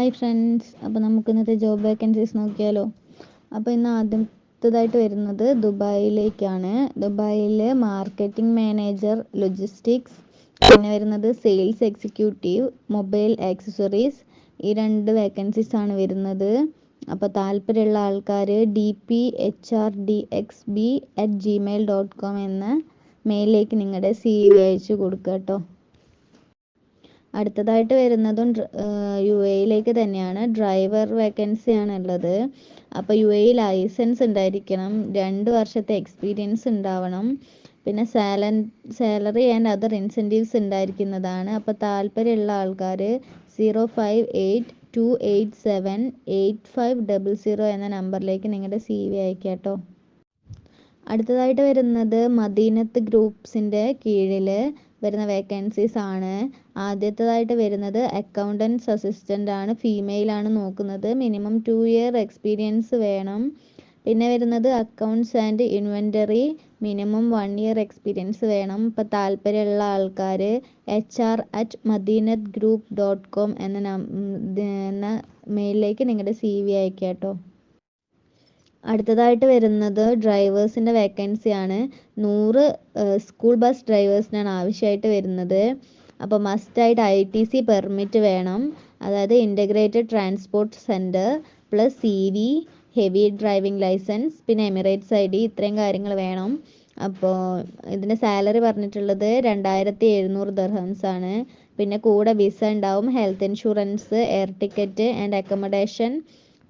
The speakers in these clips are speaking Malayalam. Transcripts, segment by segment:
ഹായ് ഫ്രണ്ട്സ് അപ്പോൾ നമുക്ക് ഇന്നത്തെ ജോബ് വേക്കൻസീസ് നോക്കിയാലോ? അപ്പോൾ ഇന്ന് ആദ്യത്തേതായിട്ട് വരുന്നത് ദുബായിലേക്കാണ്. ദുബായിൽ മാർക്കറ്റിംഗ് മാനേജർ ലൊജിസ്റ്റിക്സ് പിന്നെ വരുന്നത് സെയിൽസ് എക്സിക്യൂട്ടീവ് മൊബൈൽ ആക്സസറീസ് ഈ രണ്ട് വേക്കൻസീസ് ആണ് വരുന്നത്. അപ്പോൾ താല്പര്യമുള്ള ആൾക്കാർ D P H R D X B at Gmail dot com എന്ന മെയിലിലേക്ക് നിങ്ങളുടെ സി വി അയച്ചു കൊടുക്കുക കേട്ടോ. അടുത്തതായിട്ട് വരുന്നതും യു എയിലേക്ക് തന്നെയാണ്. ഡ്രൈവർ വേക്കൻസി ആണ് ഉള്ളത് അപ്പോൾ യു എ ലൈസൻസ് ഉണ്ടായിരിക്കണം. രണ്ട് വർഷത്തെ എക്സ്പീരിയൻസ് ഉണ്ടാവണം. പിന്നെ സാലൻ സാലറി ആൻഡ് അതർ ഇൻസെന്റീവ്സ് ഉണ്ടായിരിക്കുന്നതാണ്. അപ്പോൾ താല്പര്യമുള്ള ആൾക്കാർ zero five eight two eight seven eight five double zero എന്ന നമ്പറിലേക്ക് നിങ്ങളുടെ സി വി അയക്കാം കേട്ടോ. അടുത്തതായിട്ട് വരുന്നത് മദീനത്ത് ഗ്രൂപ്പ്സിന്റെ കീഴിൽ വരുന്ന വേക്കൻസീസ് ആണ്. ആദ്യത്തേതായിട്ട് വരുന്നത് അക്കൗണ്ടൻസ് അസിസ്റ്റന്റ് ആണ്. ഫീമെയിൽ ആണ് നോക്കുന്നത്. മിനിമം ടു ഇയർ എക്സ്പീരിയൻസ് വേണം. പിന്നെ വരുന്നത് accounts and inventory minimum one year experience വേണം. ഇപ്പോൾ താല്പര്യമുള്ള ആൾക്കാർ H R at Madinat group dot com എന്ന എന്ന മെയിലിലേക്ക് നിങ്ങളുടെ സി വി അയക്കുക കേട്ടോ. അടുത്തതായിട്ട് വരുന്നത് ഡ്രൈവേഴ്സിന്റെ വേക്കൻസി ആണ്. നൂറ് സ്കൂൾ ബസ് ഡ്രൈവേഴ്സിനാണ് ആവശ്യമായിട്ട് വരുന്നത്. അപ്പോൾ മസ്റ്റായിട്ട് ഐ ടി സി പെർമിറ്റ് വേണം. അതായത് integrated transport centre plus C V heavy driving licence പിന്നെ എമിറേറ്റ്സ് ഐ ഡി ഇത്രയും കാര്യങ്ങൾ വേണം. അപ്പോൾ ഇതിന്റെ സാലറി പറഞ്ഞിട്ടുള്ളത് രണ്ടായിരത്തി എഴുന്നൂറ് ദർഹംസ് ആണ്. പിന്നെ കൂടെ വിസ ഉണ്ടാവും health insurance air ticket and accommodation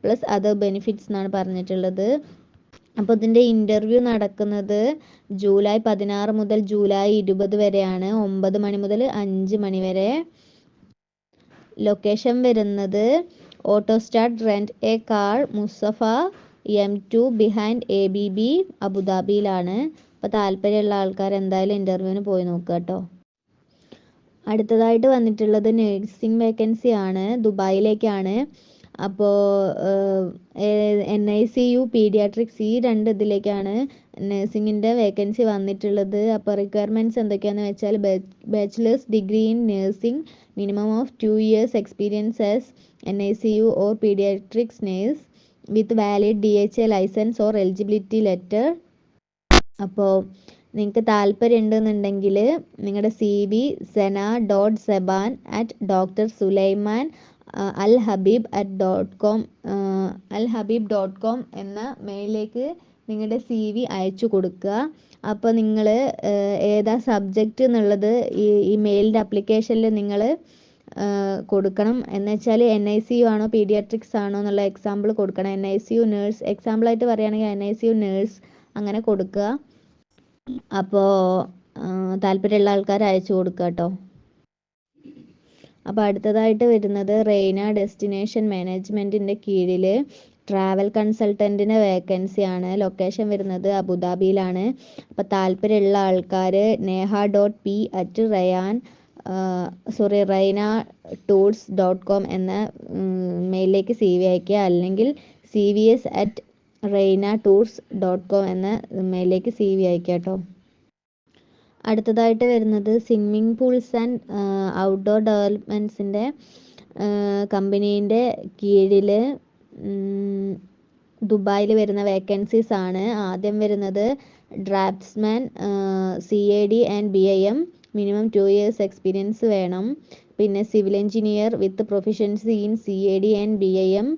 plus other benefits എന്നാണ് പറഞ്ഞിട്ടുള്ളത്. അപ്പോൾ ഇതിന്റെ ഇന്റർവ്യൂ നടക്കുന്നത് ജൂലൈ പതിനാറ് മുതൽ ജൂലൈ ഇരുപത് വരെയാണ്. ഒമ്പത് മണി മുതൽ അഞ്ച് മണി വരെ. ലൊക്കേഷൻ വരുന്നത് auto start rent a car Musaffah M two behind A B B അബുദാബിയിലാണ്. അപ്പോൾ താല്പര്യമുള്ള ആൾക്കാർ എന്തായാലും ഇന്റർവ്യൂവിന് പോയി നോക്കുക കേട്ടോ. അടുത്തതായിട്ട് വന്നിട്ടുള്ളത് നഴ്സിംഗ് വേക്കൻസി ആണ്. ദുബായിലേക്കാണ്. അപ്പോൾ N I C U paediatrics ഈ രണ്ട് ഇതിലേക്കാണ് നഴ്സിംഗിന്റെ വേക്കൻസി വന്നിട്ടുള്ളത്. അപ്പോൾ റിക്വയർമെന്റ്സ് എന്തൊക്കെയാണെന്ന് വെച്ചാൽ bachelors degree in nursing minimum of two years experience as N I C U or paediatrics nurse with valid D H A licence or eligibility letter അപ്പോൾ നിങ്ങൾക്ക് താല്പര്യം ഉണ്ടെന്നുണ്ടെങ്കിൽ നിങ്ങളുടെ C V Sena dot Seban at doctor Sulaiman Al Habib at dot com Al Habib dot com എന്ന മെയിലിലേക്ക് നിങ്ങളുടെ സി വി അയച്ചു കൊടുക്കുക. അപ്പോൾ നിങ്ങൾ ഏതാ സബ്ജക്റ്റ് എന്നുള്ളത് ഈ ഈ മെയിലിന്റെ അപ്ലിക്കേഷനിൽ നിങ്ങൾ കൊടുക്കണം. എന്ന് വെച്ചാൽ എൻ ഐ സി യു ആണോ പീഡിയാട്രിക്സ് ആണോ എന്നുള്ള എക്സാമ്പിൾ കൊടുക്കണം. N I C U nurse എക്സാമ്പിളായിട്ട് പറയുകയാണെങ്കിൽ N I C U nurse അങ്ങനെ കൊടുക്കുക. അപ്പോൾ താല്പര്യമുള്ള ആൾക്കാർ അയച്ചു കൊടുക്കുക കേട്ടോ. അപ്പോൾ അടുത്തതായിട്ട് വരുന്നത് റെയ്ന ഡെസ്റ്റിനേഷൻ മാനേജ്മെന്റിന്റെ കീഴിൽ ട്രാവൽ കൺസൾട്ടന്റിന്റെ വേക്കൻസി ആണ്. ലൊക്കേഷൻ വരുന്നത് അബുദാബിയിലാണ്. അപ്പോൾ താല്പര്യമുള്ള ആൾക്കാർ Neha dot P at Rayan sorry Rayna tours dot com എന്ന മെയിലിലേക്ക് സി വി അയക്കുക അല്ലെങ്കിൽ C V S at Rayna tours dot com എന്ന മെയിലിലേക്ക് സി വി അയക്കുക കേട്ടോ അടുത്തതായിട്ട് വരുന്നത് സ്വിമ്മിംഗ് പൂൾസ് ആൻഡ് ഔട്ട്ഡോർ ഡെവലപ്മെന്റ്സിന്റെ കമ്പനീന്റെ കീഴിൽ ദുബായിൽ വരുന്ന വേക്കൻസീസ് ആണ്. ആദ്യം വരുന്നത് draftsman C A D and B I M minimum two years experience വേണം. പിന്നെ civil engineer with proficiency in C A D and B I M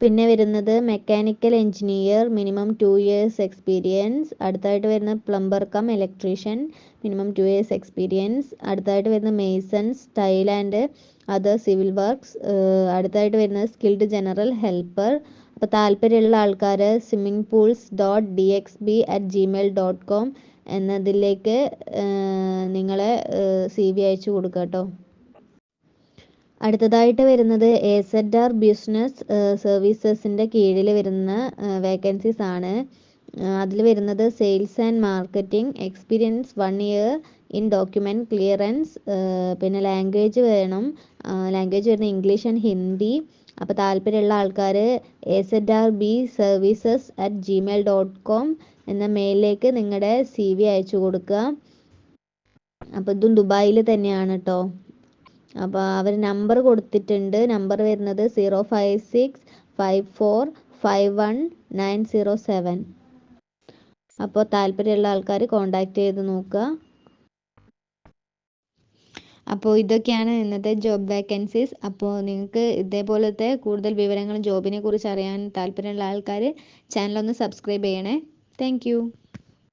പിന്നെ വരുന്നത് mechanical engineer minimum two years experience അടുത്തായിട്ട് വരുന്ന plumber cum electrician minimum two years experience അടുത്തായിട്ട് വരുന്ന masons tile and other civil works അടുത്തായിട്ട് വരുന്നത് സ്കിൽഡ് ജനറൽ ഹെൽപ്പർ അപ്പോൾ താല്പര്യമുള്ള ആൾക്കാർ swimming pools dot D X B at Gmail dot com എന്നതിലേക്ക് നിങ്ങളെ സി വി അയച്ചു കൊടുക്കുക കേട്ടോ. അടുത്തതായിട്ട് വരുന്നത് എ സെഡ് ആർ ബിസിനസ് സർവീസസിന്റെ കീഴിൽ വരുന്ന വേക്കൻസീസ് ആണ്. അതിൽ വരുന്നത് sales and marketing experience one year in document clearance പിന്നെ ലാംഗ്വേജ് വേണം. ലാംഗ്വേജ് വരുന്നത് ഇംഗ്ലീഷ് ആൻഡ് ഹിന്ദി അപ്പോൾ താല്പര്യമുള്ള ആൾക്കാർ A Z R B services at Gmail dot com എന്ന മെയിലിലേക്ക് നിങ്ങളുടെ സി വി അയച്ചു കൊടുക്കുക. അപ്പോൾ ഇതും ദുബായിൽ തന്നെയാണ് കേട്ടോ അപ്പോൾ അവർ നമ്പർ കൊടുത്തിട്ടുണ്ട്. നമ്പർ വരുന്നത് zero five six five four five one nine zero seven അപ്പോൾ താല്പര്യമുള്ള ആൾക്കാർ കോണ്ടാക്ട് ചെയ്ത് നോക്കുക. അപ്പോൾ ഇതൊക്കെയാണ് ഇന്നത്തെ ജോബ് വേക്കൻസീസ് അപ്പോൾ നിങ്ങൾക്ക് ഇതേപോലത്തെ കൂടുതൽ വിവരങ്ങളും ജോബിനെ കുറിച്ച് അറിയാൻ താല്പര്യമുള്ള ആൾക്കാർ ചാനലൊന്ന് സബ്സ്ക്രൈബ് ചെയ്യണേ. താങ്ക്